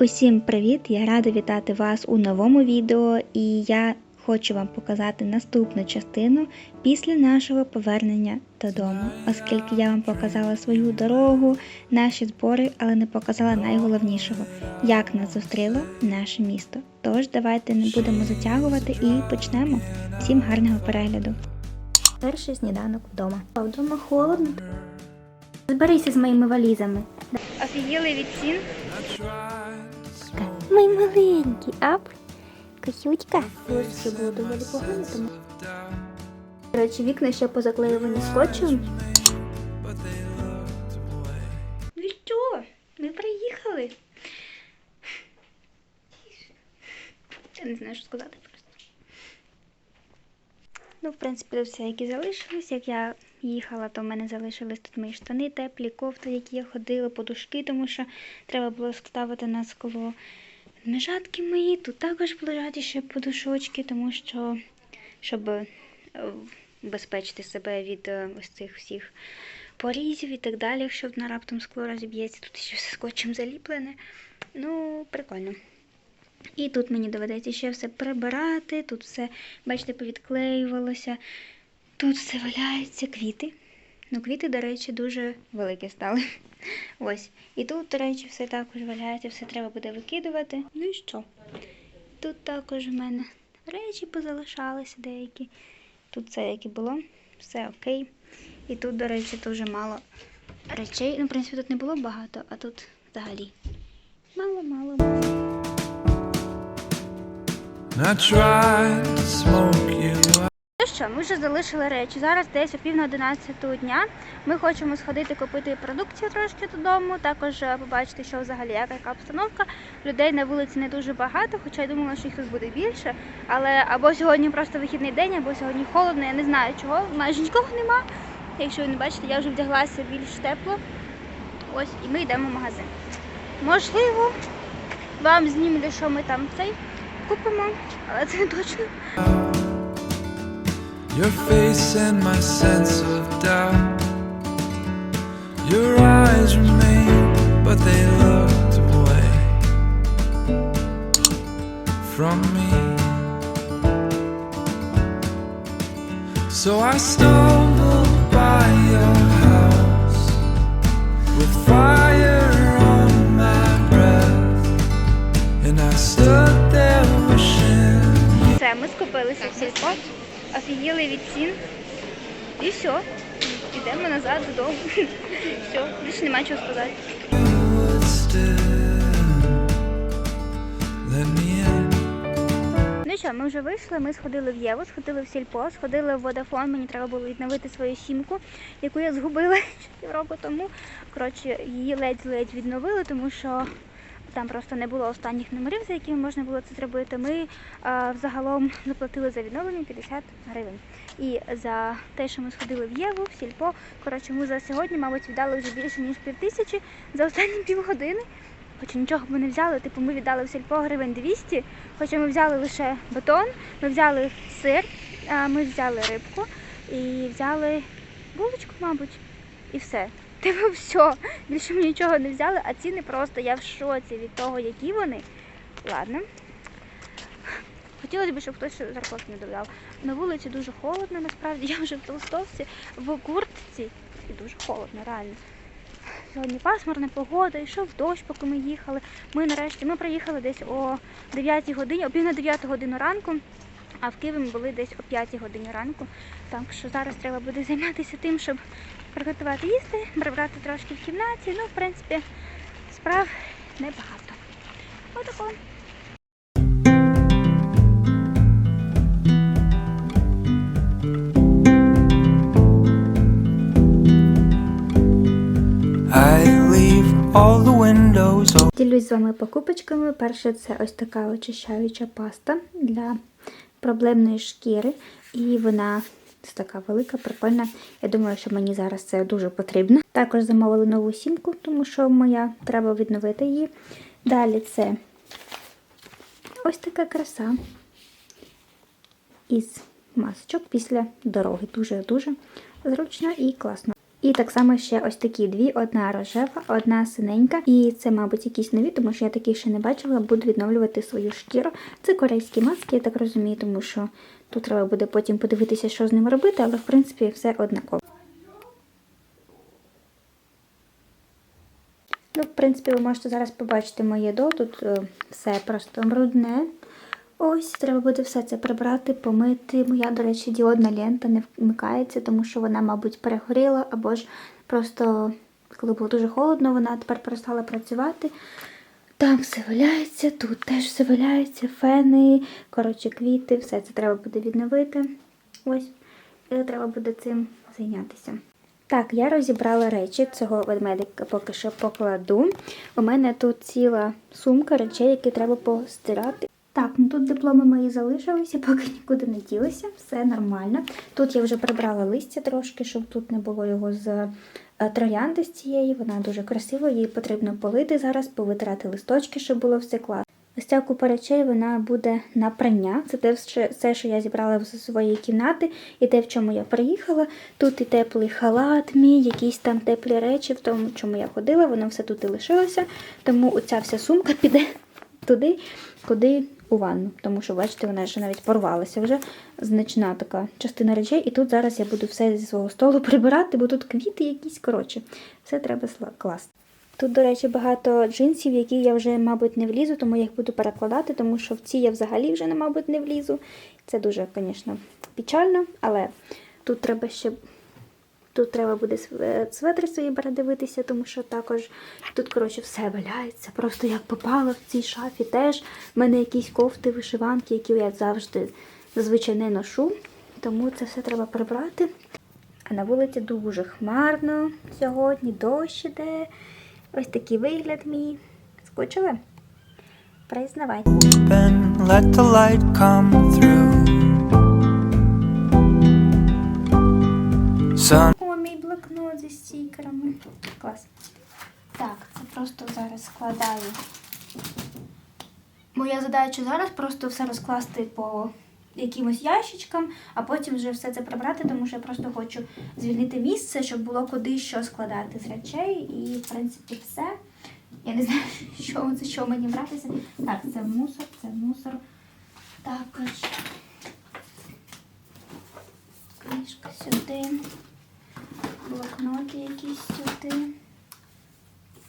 Усім привіт! Я рада вітати вас у новому відео, і я хочу вам показати наступну частину після нашого повернення додому, оскільки я вам показала свою дорогу, наші збори, але не показала найголовнішого, як нас зустріло наше місто. Тож давайте не будемо затягувати і почнемо. Всім гарного перегляду. Перший сніданок вдома. А вдома холодно. Зберися з моїми валізами. Офігіли від цін. Мій маленький, ап. Косючка. Ось було доволі погано, тому. До речі, вікна ще позаклеювані скотчем. Ну що? Ми приїхали. Я не знаю, що сказати просто. Ну, в принципі, все, які залишились. Як я їхала, то в мене залишились тут мої штани теплі, кофти, які я ходила, подушки, тому що треба було ставити на скло. Межатки мої, тут також лежать ще подушочки, тому що, щоб е, убезпечити себе від е, ось цих всіх порізів і так далі, якщо на раптом скло розіб'ється, тут ще все скотчем заліплене. Ну, прикольно. І тут мені доведеться ще все прибирати, тут все, бачите, повідклеювалося. Тут все валяється, квіти. Ну, квіти, до речі, дуже великі стали. Ось. І тут, до речі, все також валяється, все треба буде викидувати. Ну і що? Тут також в мене речі позалишалися деякі. Тут все, як і було, все окей. І тут, до речі, дуже мало речей. Ну, в принципі, тут не було багато, а тут взагалі. Мало-мало. And I tried to smoke you що, ми вже залишили речі. Зараз десь о пів на 11 дня. Ми хочемо сходити купити продукцію трошки додому. Також е, побачити, що взагалі яка, яка обстановка. Людей на вулиці не дуже багато, хоча я думала, що їх тут буде більше. Але або сьогодні просто вихідний день, або сьогодні холодно. Я не знаю чого. Майже нікого нема. Якщо ви не бачите, я вже вдяглася більш тепло. Ось, і ми йдемо в магазин. Можливо, вам знімлю, що ми там цей купимо, але це не точно. Your face and my sense of doubt. Your eyes remained, but they looked away from me. So I stumbled by your house with fire on my breath, and I stood there wishing. Все, ми скупилися в сільпо, Офігіли від цін. І все. Йдемо назад додому. Все, більше нема чого сказати. Ну що, ми вже вийшли, ми сходили в Єву, сходили в сільпо, сходили в Водафон, мені треба було відновити свою сімку, яку я згубила півроку тому. Коротше, її ледь-ледь відновили, тому що там просто не було останніх номерів, за якими можна було це зробити. Ми а, взагалом заплатили за відновлення 50 гривень. І за те, що ми сходили в Єву, в сільпо, коротше, ми за сьогодні, мабуть, віддали вже більше ніж пів тисячі за останні півгодини. Хоча нічого ми не взяли, типу ми віддали в сільпо гривень 200, хоча ми взяли лише бетон, ми взяли сир, а, ми взяли рибку і взяли булочку, мабуть, і все. Типу все. Більше ми нічого не взяли, а ціни просто я в шоці від того, які вони. Ладно. Хотілося б, щоб хтось зарплату не додав. На вулиці дуже холодно, насправді я вже в толстовці, в куртці і дуже холодно, реально. Сьогодні пасмурна погода, йшов дощ, поки ми їхали. Ми нарешті ми приїхали десь о 9 годині, о пів на 9 годину ранку, а в Києві ми були десь о 5 годині ранку. Так що зараз треба буде займатися тим, щоб приготувати їсти, прибрати трошки в кімнаті. Ну, в принципі, справ небагато. Отако. Ділюсь з вами покупочками. Перше це ось така очищаюча паста для проблемної шкіри. І вона така велика, прикольна. Я думаю, що мені зараз це дуже потрібно. Також замовили нову сімку, тому що моя треба відновити її. Далі це ось така краса із масочок після дороги. Дуже-дуже зручно і класно. І так само ще ось такі дві: одна рожева, одна синенька. І це, мабуть, якісь нові, тому що я таких ще не бачила. Буду відновлювати свою шкіру. Це корейські маски, я так розумію, тому що тут треба буде потім подивитися, що з ними робити, але в принципі все однаково. Ну, в принципі, ви можете зараз побачити моє до. Тут е, все просто брудне. Ось, треба буде все це прибрати, помити. Моя, до речі, діодна лента не вмикається, тому що вона, мабуть, перегоріла, або ж просто, коли було дуже холодно, вона тепер перестала працювати. Там все валяється, тут теж все валяється, фени, коротше, квіти, все це треба буде відновити. Ось, і треба буде цим зайнятися. Так, я розібрала речі, цього ведмедика поки що покладу. У мене тут ціла сумка речей, які треба постирати. Так, ну тут дипломи мої залишилися, поки нікуди не ділися, все нормально. Тут я вже прибрала листя трошки, щоб тут не було його з е, троянди з цієї. Вона дуже красива, її потрібно полити зараз, повитирати листочки, щоб було все класно. Ось ця купа речей вона буде на прання. Це те, все, що я зібрала з своєї кімнати, і те, в чому я приїхала. Тут і теплий халат мій, якісь там теплі речі, в тому, чому я ходила, воно все тут і лишилося. Тому оця вся сумка піде туди, куди у ванну. Тому що, бачите, вона ще навіть порвалася вже значна така частина речей. І тут зараз я буду все зі свого столу прибирати, бо тут квіти якісь, коротше, все треба класти. Тут, до речі, багато джинсів, які я вже, мабуть, не влізу, тому я їх буду перекладати, тому що в ці я взагалі вже, мабуть, не влізу. Це дуже, звісно, печально, але тут треба ще. Тут треба буде св- светри свої передивитися, тому що також тут, коротше, все валяється. Просто як попало в цій шафі теж. В мене якісь кофти, вишиванки, які я завжди зазвичай не ношу. Тому це все треба прибрати. А на вулиці дуже хмарно сьогодні, дощ іде. Ось такий вигляд мій. Скучили? Признавайте. Sun мій блокнот зі стікерами. Клас. Так, це просто зараз складаю. Моя задача зараз просто все розкласти по якимось ящичкам, а потім вже все це прибрати, тому що я просто хочу звільнити місце, щоб було куди що складати з речей. І, в принципі, все. Я не знаю, що, за що мені братися. Так, це мусор, це мусор. Також книжка сюди. Блокноти якісь сюди.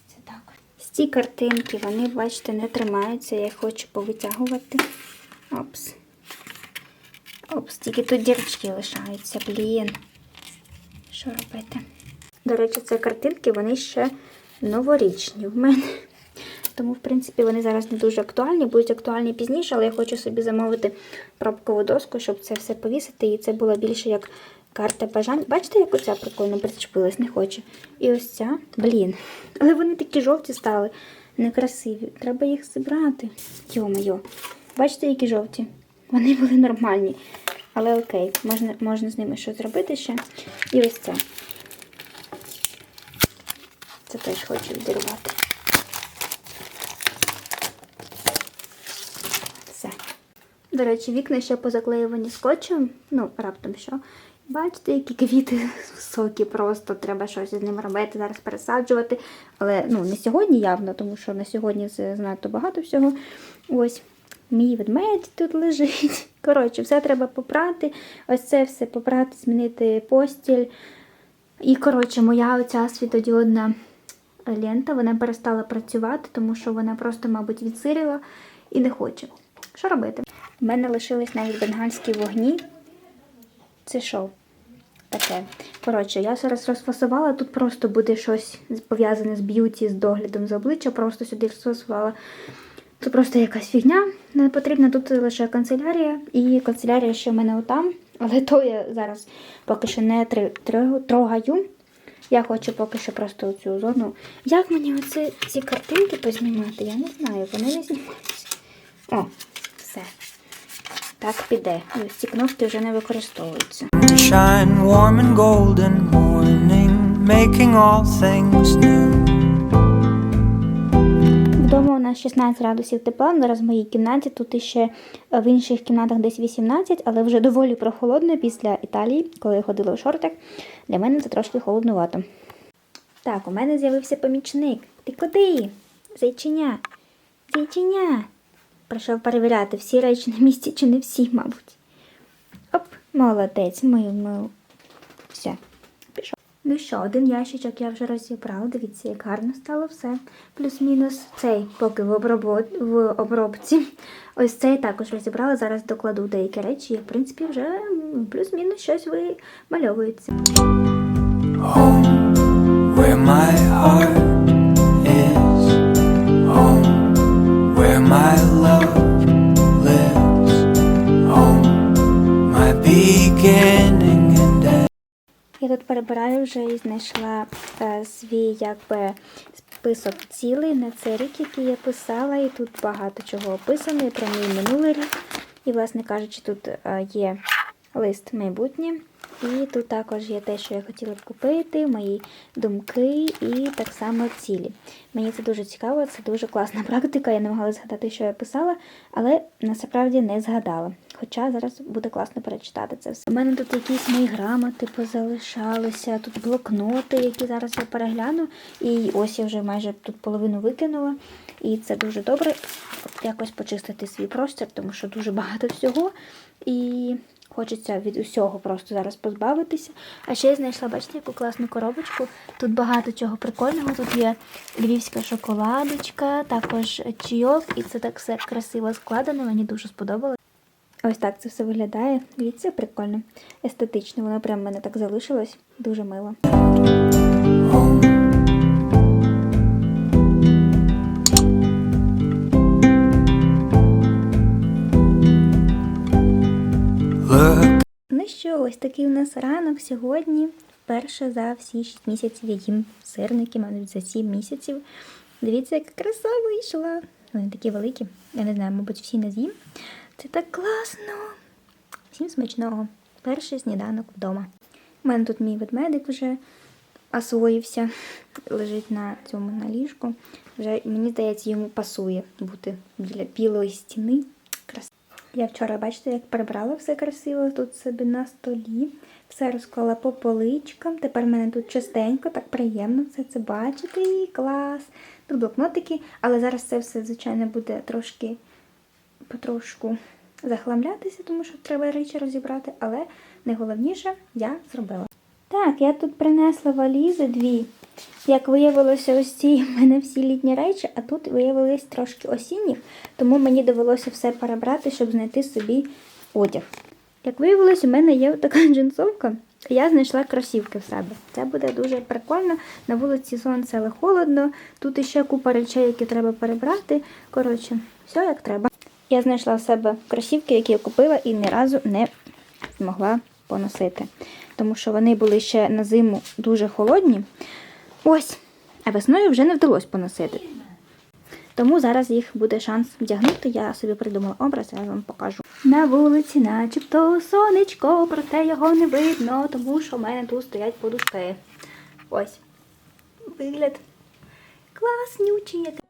Це так. Ці картинки, вони, бачите, не тримаються, я їх хочу повитягувати. Опс. Опс, тільки тут дірочки лишаються, блін. Що робити? До речі, ці картинки, вони ще новорічні в мене. Тому, в принципі, вони зараз не дуже актуальні, будуть актуальні пізніше, але я хочу собі замовити пробкову доску, щоб це все повісити. І це було більше як карта бажань. Бачите, як оця прикольно причепилась, не хочу. І ось ця, блін. Але вони такі жовті стали, некрасиві. Треба їх зібрати. Йо-моє. Бачите, які жовті? Вони були нормальні. Але окей, можна, можна з ними щось зробити ще. І ось ця. Це теж хочу відірвати. Все. До речі, вікна ще позаклеювані скотчем. Ну, раптом що. Бачите, які квіти високі, просто треба щось з ними робити, зараз пересаджувати. Але ну, не сьогодні явно, тому що на сьогодні занадто багато всього. Ось. Мій ведмедь тут лежить. Коротше, все треба попрати. Ось це все попрати, змінити постіль. І, коротше, моя оця світодіодна лента, вона перестала працювати, тому що вона просто, мабуть, відсиріла і не хоче. Що робити? У мене лишились навіть бенгальські вогні. Це що? Таке. Коротше, я зараз розфасувала, тут просто буде щось пов'язане з б'юті, з доглядом з обличчя, просто сюди розфасувала. Це просто якась фігня не потрібна. Тут лише канцелярія, і канцелярія ще в мене отам. Але то я зараз поки що не три- трогаю- трогаю. Я хочу поки що просто цю зону. Як мені оці ці картинки познімати? Я не знаю, вони не знімаються. О, все. Так піде. Ці кнопки вже не використовуються. Shine warm and golden morning, making all things new. Вдома у нас нас 16 градусів тепла. Зараз в моїй кімнаті. Тут іще е, в інших кімнатах десь 18, але вже доволі прохолодно після Італії, коли я ходила в шортах. Для мене це трошки холоднувато. Так, у мене з'явився помічник. Ти куди? Зайчиня. Зайчиня. Прийшов перевіряти, всі речі на місці чи не всі, мабуть. Молодець, мив, мив. Все, пішов. Ну що, один ящичок я вже розібрала. Дивіться, як гарно стало все. Плюс-мінус цей, поки в, обробо... в обробці. Ось цей також розібрала. Зараз докладу деякі речі, і в принципі вже плюс-мінус щось вимальовується. Home, where my heart тут перебираю вже і знайшла е, свій якби список цілей на цей рік, який я писала, і тут багато чого описано і про мій минулий рік. І, власне кажучи, тут е, є лист майбутнє, і тут також є те, що я хотіла б купити, мої думки і так само цілі. Мені це дуже цікаво, це дуже класна практика. Я не могла згадати, що я писала, але насправді не згадала. Хоча зараз буде класно перечитати це все. У мене тут якісь мої грамоти позалишалися, тут блокноти, які зараз я перегляну. І ось я вже майже тут половину викинула. І це дуже добре якось почистити свій простір, тому що дуже багато всього. І хочеться від усього просто зараз позбавитися. А ще я знайшла, бачите, яку класну коробочку. Тут багато чого прикольного. Тут є львівська шоколадочка, також чайок, і це так все красиво складено. Мені дуже сподобалось. Ось так це все виглядає. Дивіться, прикольно, естетично. Воно прям в мене так залишилось. Дуже мило. Ну що, ось такий у нас ранок сьогодні. Вперше за всі 6 місяців я їм сирники, мабуть, за 7 місяців. Дивіться, яка краса вийшла. Вони такі великі. Я не знаю, мабуть, всі не з'їм. Це так класно. Всім смачного. Перший сніданок вдома. У мене тут мій ведмедик вже освоївся, лежить на цьому на ліжку. Вже мені здається, йому пасує бути біля білої стіни. Крас. Я вчора, бачите, як прибрала все красиво тут собі на столі. Все розклала по поличкам. Тепер в мене тут частенько, так приємно все це бачити. Клас. Тут блокнотики, але зараз це все, звичайно, буде трошки потрошку захламлятися, тому що треба речі розібрати, але найголовніше я зробила. Так, я тут принесла валізи дві. Як виявилося, ось ці в мене всі літні речі, а тут виявилось трошки осінніх, тому мені довелося все перебрати, щоб знайти собі одяг. Як виявилось, у мене є така джинсовка, я знайшла кросівки в себе. Це буде дуже прикольно. На вулиці сонце, але холодно. Тут іще купа речей, які треба перебрати. Коротше, все як треба. Я знайшла в себе кросівки, які я купила і ні разу не змогла поносити. Тому що вони були ще на зиму дуже холодні. Ось, а весною вже не вдалося поносити. Тому зараз їх буде шанс вдягнути. Я собі придумала образ, я вам покажу. На вулиці, начебто сонечко, проте його не видно, тому що в мене тут стоять подушки. Ось. Вигляд. Класнючий.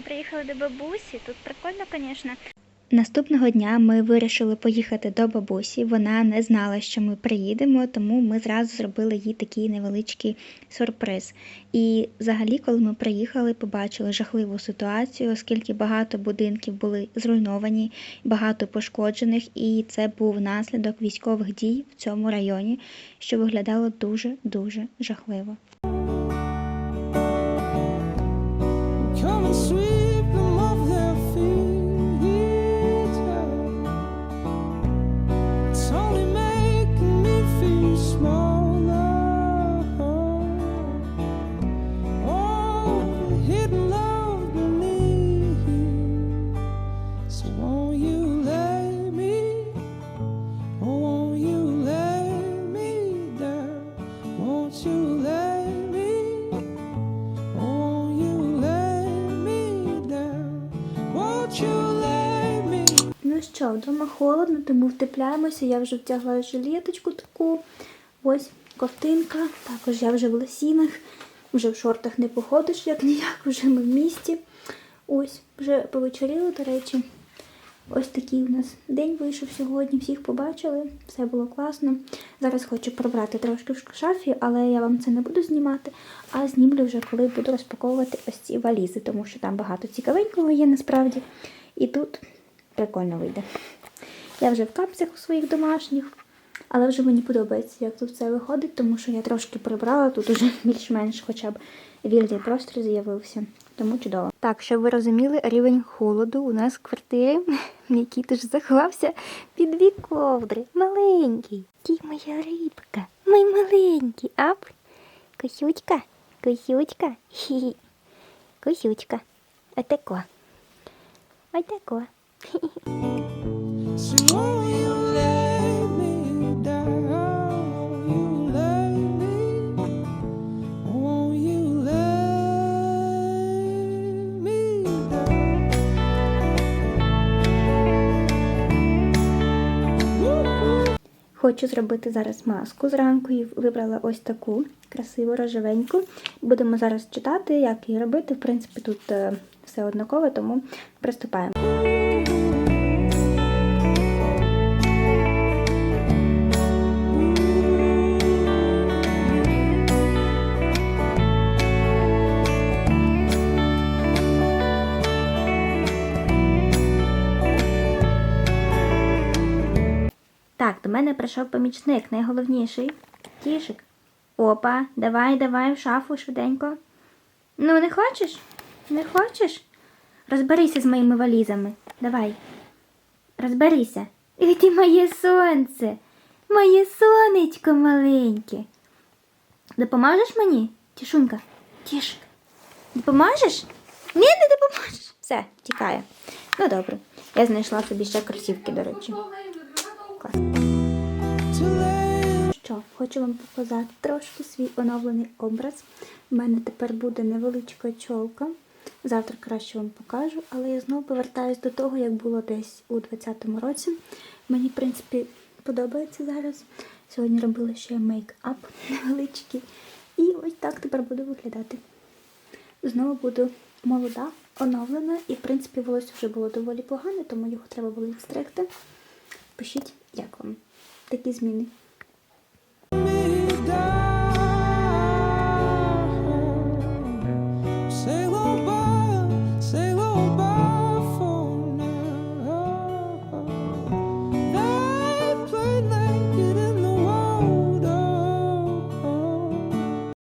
Приїхали до бабусі. Тут прикольно, звісно. Наступного дня ми вирішили поїхати до бабусі. Вона не знала, що ми приїдемо, тому ми зразу зробили їй такий невеличкий сюрприз. І взагалі, коли ми приїхали, побачили жахливу ситуацію, оскільки багато будинків були зруйновані, багато пошкоджених, і це був наслідок військових дій в цьому районі, що виглядало дуже дуже жахливо. Вдома холодно, тому втепляємося. Я вже втягла жилеточку таку. Ось ковтинка. Також я вже в лосінах. Вже в шортах не походиш, як ніяк, вже ми в місті. Ось, вже повечеріли, до речі. Ось такий у нас день вийшов сьогодні. Всіх побачили, все було класно. Зараз хочу прибрати трошки в шафі, але я вам це не буду знімати, а знімлю вже, коли буду розпаковувати ось ці валізи, тому що там багато цікавенького є насправді. І тут прикольно вийде. Я вже в капцях у своїх домашніх, але вже мені подобається, як тут все виходить, тому що я трошки прибрала, тут уже більш-менш хоча б вільний простір з'явився. Тому чудово. Так, щоб ви розуміли, рівень холоду у нас в квартирі, який теж заховався під дві ковдри. Маленький. Ті моя рибка. Мій маленький. Ап. Косючка. Косючка. Хі-хі. Косючка. Отако. Отако. Хочу зробити зараз маску зранку і вибрала ось таку красиву рожевеньку. Будемо зараз читати, як її робити. В принципі, тут е, все однакове, тому приступаємо. Мене прийшов помічник, найголовніший. Тішик. Опа, давай, давай в шафу швиденько. Ну, не хочеш? Не хочеш? Розберися з моїми валізами. Давай. Розберися. І ти моє сонце, моє сонечко маленьке. Допоможеш мені, тішунька? Тішик. Допоможеш? Ні, не допоможеш. Все, тікає. Ну добре. Я знайшла собі ще кросівки, до речі. Клас. Що, хочу вам показати трошки свій оновлений образ. У мене тепер буде невеличка чолка. Завтра краще вам покажу, але я знову повертаюсь до того, як було десь у 20-му році. Мені, в принципі, подобається зараз. Сьогодні робила ще мейк-ап невеличкий. І ось так тепер буду виглядати. Знову буду молода, оновлена, і, в принципі, волосся вже було доволі погане, тому його треба було відстригти. Пишіть, як вам такі зміни.